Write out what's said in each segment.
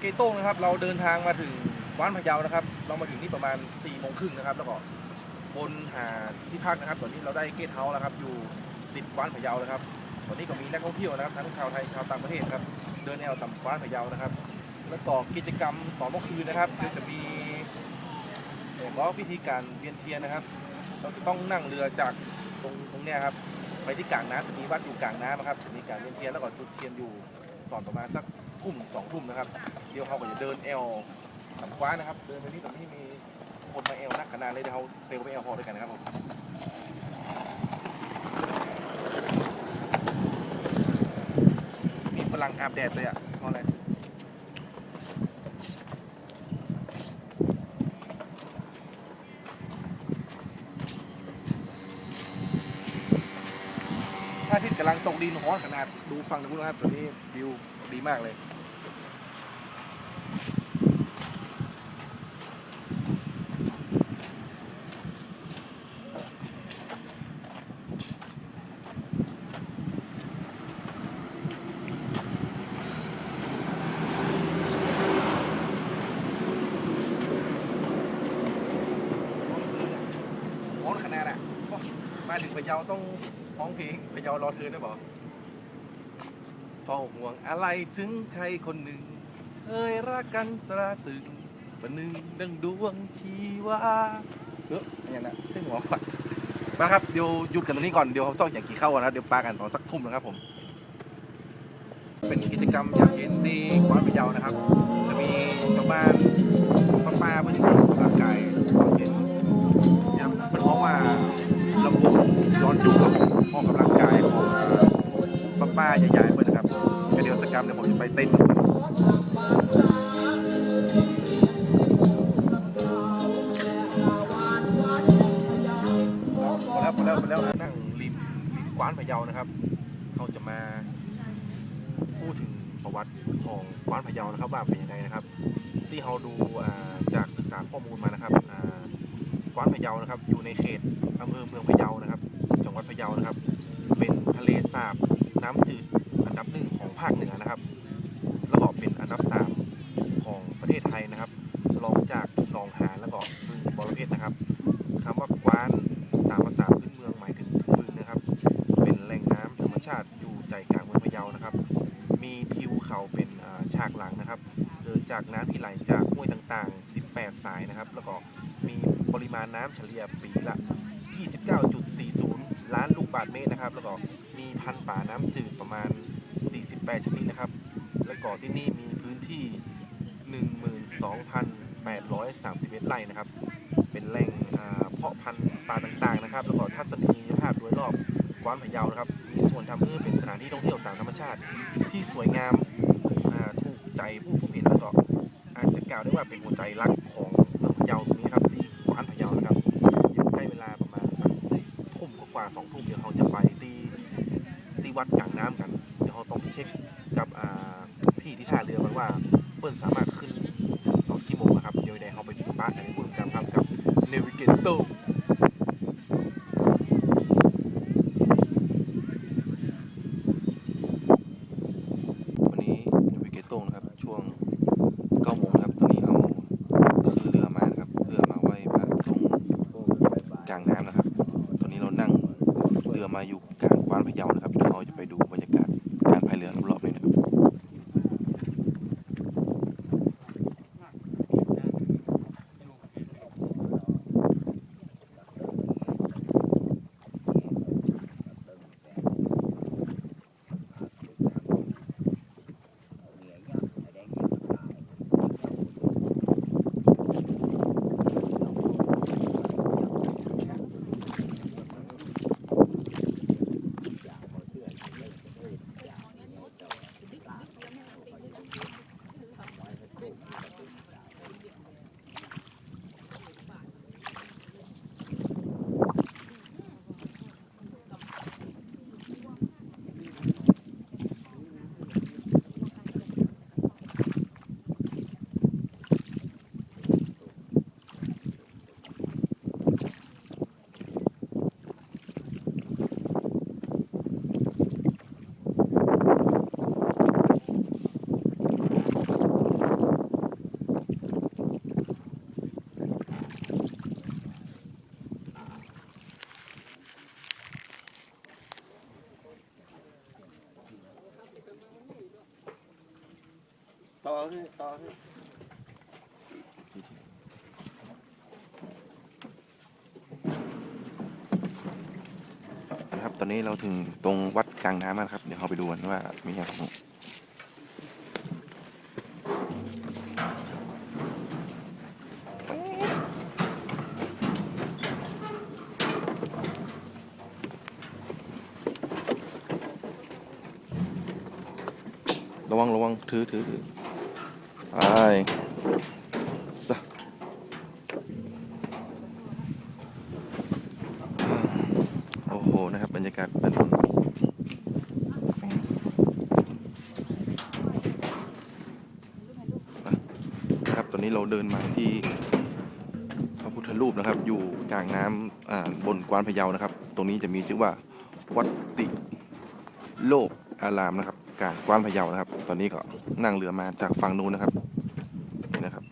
เกโต้งนะครับ เราเดินทางมาถึงว้านพะเยานะครับ เรามาถึงนี่ประมาณ4ี่โมงครึ่งนะครับ แล้วก็บนหาที่พักนะครับ ตอนนี้เราได้เกสเฮาส์แล้วครับ อยู่ติดว้านพะเยานะครับตอนนี้ก็มีนักท่องเที่ยวนะครับทั้งชาวไทยชาวต่างประเทศครับ เดินแนวต่ำว้านพะเยานะครับ แล้วก็กิจกรรมต่อเมื่อคืนนะครับเดี๋ยวจะมีเอ่อล้อพิธีการเวียนเทียนนะครับ เราจะต้องนั่งเรือจากตรงตรงเนี้ยครับไปที่กลางน้ำจะมีวัดอยู่กลางน้ำนะครับจะมีการเวียนเทียนแล้วก็จุดเทียนอยู่ตอนประมาณสัก ทุ่มสองทุ่มนะครับเดี๋ยวเขาก็จะเดินแอลต่ำกว้านนะครับ เดินไปนี่ตรงนี้มีคนมาแอลนักขนาดเลยเดี๋ยวเขาเตะไปแอลพอด้วยกันนะครับผมมีฝรั่งอาบแดดเลยอะเพราะอะไรพระอาทิตย์กำลังตกดินร้อนขนาดดูฟังดูนะครับตอนนี้วิว ดีมากเลย ร้อนขนาดอะ มาถึงพะเยาต้องร้องเพลงพะเยารอเธอได้บอก เฝ้าห่วงอะไรถึงใครคนหนึ่งเอ้ยรักกันตราตรึงประหนึ่งดังดวงชีวาเอออะไรอย่างนั้นเต้นหัวก่อนมาครับเดี๋ยวหยุดกันตรงนี้ก่อนเดี๋ยวเขาซ่อมอย่างกี่เข้ากันนะเดี๋ยวปากันตอนสักทุ่มนะครับผม เป็นกิจกรรมยามเย็นที่กวานพะเยานะครับ จะมีชาวบ้านป้าๆมาที่ออกกำลังกายตอนเย็นยังเป็นเพราะว่าลำวงย้อนยุคกับออกกำลังกายของป้าป้าใหญ่ ๆเพื่อนนะครับกระเดียวสกรมเดี๋ยวผมจะไปเต้นพอแล้วพอแล้วพอแล้วนั่งริมริมกว้านพะเยานะครับเขาจะมาพูดถึงประวัติของกว้านพะเยานะครับว่าเป็นยังไงนะครับ ที่เราดูจากศึกษาข้อมูลมานะครับกว้านพะเยานะครับ อยู่ในเขตอำเภอเมืองพะเยานะครับ จังหวัดพะเยานะครับ เป็นทะเลสาบน้ำจืด ดับหนึ่งของภาคเหนือนะครับแล้วก็เป็นอันดับสามของประเทศไทยนะครับรองจากหนองหานแล้วก็บึงบรเพชรนะครับคำว่ากว้านตามภาษาพื้นเมืองหมายถึงบึงนะครับ เป็นแหล่งน้ำธรรมชาติอยู่ใจกลางเมืองพะเยานะครับ มีทิวเขาเป็นฉากหลังนะครับเกิดจากน้ำที่ไหลจากห้วยต่างๆ 18 สายนะครับ แล้วก็มีปริมาณน้ำเฉลี่ยปีละ 29.40 ล้านลูกบาศก์เมตรนะครับ แล้วก็มีพันธุ์ป่าน้ำจืดประมาณ 8 ชนิดนะครับ แล้วก็ที่นี่มีพื้นที่ 12,831 ไร่นะครับ เป็นแหล่งเพาะพันธุ์ป่าต่างๆนะครับ แล้วก็ทัศนียภาพโดยรอบกว้านพะเยานะครับ มีส่วนทำให้เป็นสถานที่ท่องเที่ยวตามธรรมชาติ ที่สวยงามาถูกใจผู้พบเห็นแล้วก็อาจจะกล่าวได้ว่าเป็นหัวใจรักของเมืองพะเยาตรงนี้ครับที่กว้านพะเยานะครับเดี๋ยวใกล้เวลาประมาณสักทุ่มกว่าสองทุ่มเดี๋ยวเราจะไปตีตีวัดกลางน้ำ เช็คกับพี่ที่ท่าเรือกันว่าเปิ้ลสามารถขึ้นตอนกี่โมงนะครับเดี๋ยวได้เราไปดูป้ากันในบุญกันครับกับเนวิเกเตอร์วันนี้เนวิเกโต้ครับช่วง9โมงครับตอนนี้เราขึ้นเรือมานะครับเรือมาไหว้พระตรงกลางน้ำนะครับตอนนี้เรานั่งเรือมาอยู่กลางกว้านพะเยานะครับ เดี๋ยวเราจะไปดูบรรยากาศ ต่อขึ้นต่อขึ้นนะครับตอนนี้เราถึงตรงวัดกลางน้ำแล้วครับ เดี๋ยวเราไปดูกันว่ามีอะไรบ้างระวังระวังถือถือถือ ไปสะโอ้โห นะครับ บรรยากาศด้านบนอะนะครับ ตอนนี้เราเดินมาที่พระพุทธรูปนะครับ อยู่กลางน้ำบนกวานพะเยานะครับ ตรงนี้จะมีชื่อว่าวัดติโลกอารามนะครับ กางกวานพะเยานะครับ ตอนนี้ก็นั่งเรือมาจากฝั่งนู้นนะครับนี่นะครับ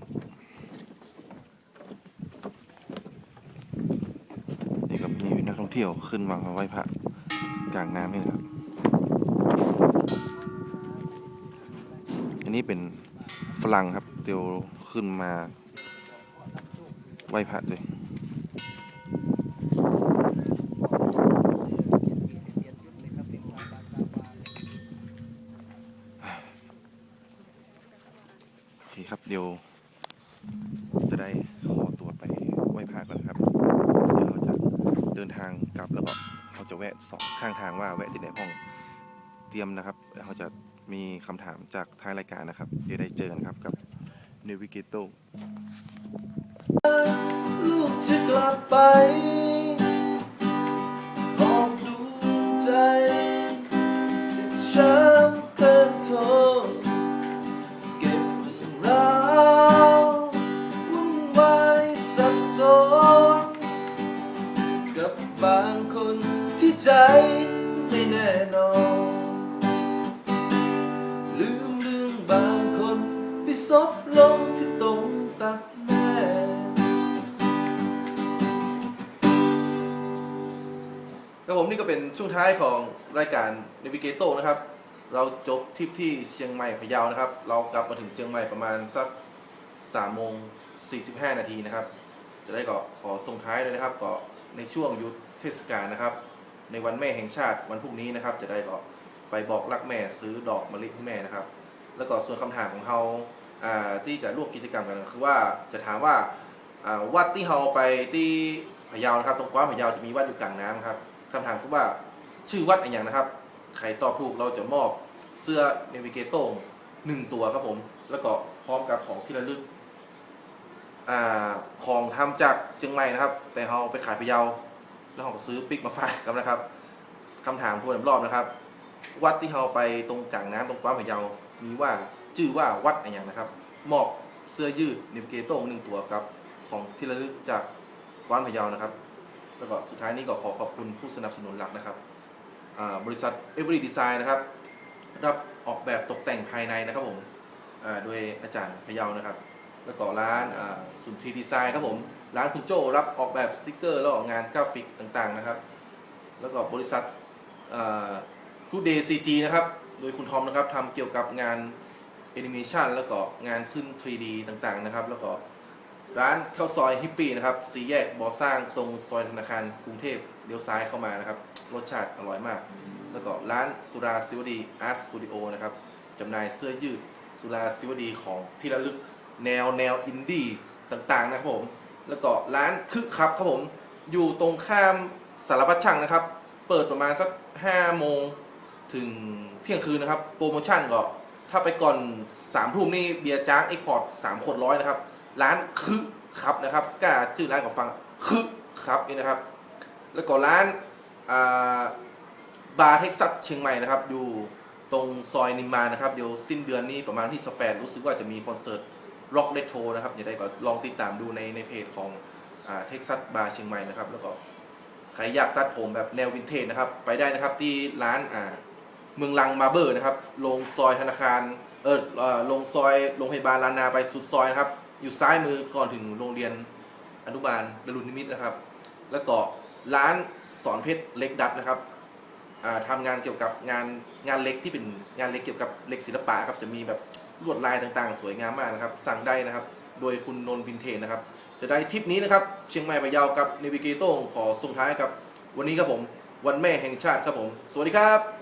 นี่ก็มีนักท่องเที่ยวขึ้นมาไหว้พระกลางน้ำนี่นะครับ อันนี้เป็นฝรั่งครับเตียวขึ้นมาไหว้พระเลยโอเคครับเดี๋ยว จะได้ขอตัวไปไหว้พระก่อนครับ เดี๋ยวเราจะเดิ นทางกลับแล้วก็เราจะแวะสองข้างทางว่าแวะที่ไหนห้องเตรียมนะครับแล้วเราจะมีคำถามจากท้ายรายการนะครับ เดี๋ยวได้เจอกันครับกับ Navigator ลูกจะกลับไปหอบดวงใจที่ฉันเคยโทษ บางคนที่ใจไม่แน่นอน ลืมเรื่องบางคนที่ซบลงที่ตรงตัดแม่ครับผมนี่ก็เป็นช่วงท้ายของรายการ n a v i g a t o นะครับ เราจบทริปที่เชียงใหม่พะเยานะครับ เรากลับมาถึงเชียงใหม่ประมาณสัก3โมง45 นาทีนะครับ จะได้ก็ขอส่งท้ายเลยนะครับก็ ในช่วงยุดเทศกาลนะครับ ในวันแม่แห่งชาติวันพรุ่งนี้นะครับ จะได้ก็ไปบอกรักแม่ซื้อดอกมะลิให้แม่นะครับ แล้วก็ส่วนคำถามของเราที่จะร่วมกิจกรรมกันคือว่าจะถามว่าวัดที่เราไปที่พะเยานะครับ ตรงกว้านพะเยาจะมีวัดอยู่กลางน้ำครับคำถามคือว่าชื่อวัดอะไรอย่างนะครับ ใครตอบถูกเราจะมอบเสื้อเนวิเกโต้หนึ่งตัวครับผม แล้วก็พร้อมกับของที่ระลึก อ่าของทำจากเชียงใหม่นะครับ แต่เราไปขายพะเยา แล้วเราก็ซื้อปิกมาฝากกันนะครับคำถามทวนรอบนะครับ วัดที่เราไปตรงกลางน้ำตรงกว้านพะเยา มีว่าชื่อว่าวัดอะไรอย่างนะครับ มอบเสื้อยืดเนวิเกโตหนึ่งตัวครับของที่ระลึกจากกว้านพะเยานะครับ แล้วก็สุดท้ายนี้ก็ขอขอบคุณผู้สนับสนุนหลักนะครับบริษัท Every Design นะครับ รับออกแบบตกแต่งภายในนะครับผมโดยอาจารย์พะเยานะครับ แล้วก็ร้านสุนทรีดีไซน์ครับผม ร้านคุณโจรับออกแบบสติกเกอร์ แล้วก็งานกราฟิกต่างๆนะครับ แล้วก็บริษัทกูเดย์ซีจีนะครับ โดยคุณทอมนะครับทำเกี่ยวกับงานแอนิเมชันแล้วก็งานขึ้น 3D ต่างๆนะครับ แล้วก็ร้านข้าวซอยฮิปปี้นะครับสีแยกบ่อสร้างตรงซอยธนาคารกรุงเทพเลี้ยวซ้ายเข้ามานะครับ รสชาติอร่อยมาก แล้วก็ร้านสุราซิวดีอาร์ตสตูดิโอนะครับจำหน่ายเสื้อยืดสุราซิวดีของที่ระลึก แนวแนวอินดี้ต่างๆนะครับผม แล้วก็ร้านคึกครับครับผม อยู่ตรงข้ามสารพัดช่างนะครับ เปิดประมาณสัก5โมงถึงเที่ยงคืนนะครับ โปรโมชั่นก็ถ้าไปก่อน3ทุ่มนี่เบียร์จ้างเอ็กพอร์ต3คนร้อยนะครับ ร้านคึกครับนะครับกล้าชื่อร้านก็ฟังคึกครับนี่นะครับ แล้วก็ร้านบาร์เท็กซัสเชียงใหม่นะครับ อยู่ตรงซอยนิมมานนะครับ เดี๋ยวสิ้นเดือนนี้ประมาณที่สเปนรู้สึกว่าจะมีคอนเสิร์ต ร็อกเ t โทนะครับอย่าได้ก็ลองติดตามดูในในเพจของเท็กซัสบาร์เชียงใหม่นะครับ แล้วก็ใครอยากตัดผมแบบแนววินเทจนะครับ ไปได้นะครับที่ร้านอ่าเมืองลังมาเบอร์นะครับ ลงซอยธนาคารเออเอ่อลงซอยโรงพยาบาลลานาไปสุดซอยนะครับ อยู่ซ้ายมือก่อนถึงโรงเรียนอนุบาลดรุนนิมิตนะครับ แล้วก็ร้านสอนเพชรเล็กดัดนะครับอ่าทำงานเกี่ยวกับงานงานเล็กที่เป็นงานเล็กเกี่ยวกับเล็กศิลปะครับจะมีแบบ ลวดลายต่างๆ สวยงามมากนะครับ สั่งได้นะครับ โดยคุณนนท์พินเทนนะครับ จะได้ทริปนี้นะครับ เชียงใหม่พะเยากับนิวิเกโต้ขอส่งท้ายครับ วันนี้ครับผม วันแม่แห่งชาติครับผม สวัสดีครับ